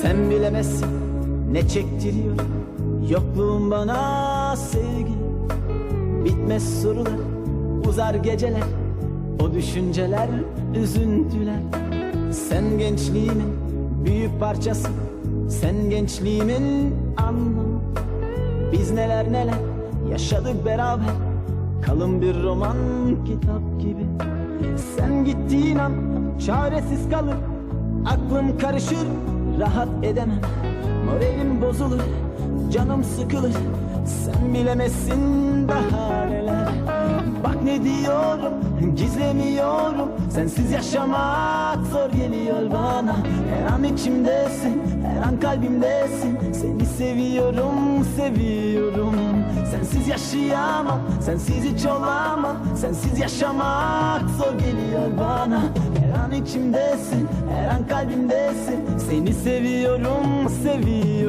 Sen bilemezsin ne çektiriyor. Yokluğun bana sevgi. Bitmez sorular Uzar geceler. O düşünceler Üzüntüler. Sen gençliğimin Büyük parçası. Sen gençliğimin anlamı. Biz neler neler Yaşadık beraber. Kalın bir roman kitap gibi. Sen gittiğin an Çaresiz kalır. Aklım karışır Rahat edemem. Moralim bozulur Canım sıkılır. Sen bilemezsin daha neler. Bak ne diyorum Gizlemiyorum. Sensiz yaşamak zor geliyor bana. Her an içimdesin Her an kalbimdesin. Seni seviyorum Seviyorum. Sensiz yaşayamam Sensiz hiç olamam. Sensiz yaşamak zor geliyor bana. Her an içimdesin Her an kalbimdesin Seni seviyorum Seviyorum